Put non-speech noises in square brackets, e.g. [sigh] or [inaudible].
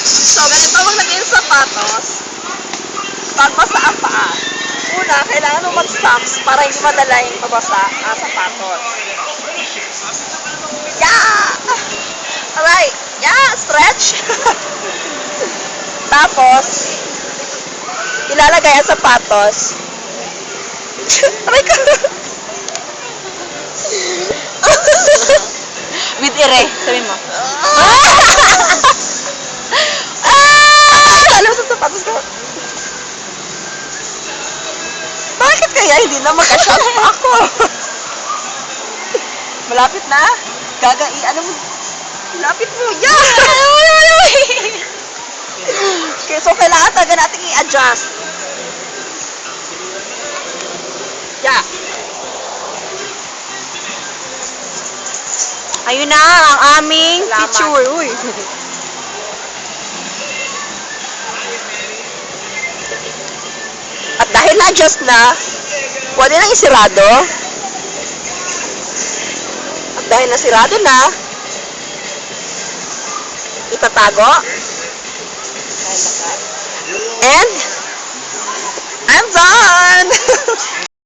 So, ganito maglagay ng sapatos. Pagbasa ang paa. Una, kailangan mo mag-socks para hindi madala yung mabasa ang sapatos. Yeah! Alright. Yeah, stretch. [laughs] Tapos, ilalagay ang sapatos. [laughs] Aray ko. With ire, sabi mo. [laughs] kaya hindi na magka-shot pa ako? Malapit na. Gagai, ano mo? Malapit mo. Yeah! okay, so kailangan talaga natin i-adjust. Yeah. Ayun na, ang aming Salamat. picture. Uy. At dahil na-adjust na, pwede nang isirado. At dahil nasirado na, itatago. And,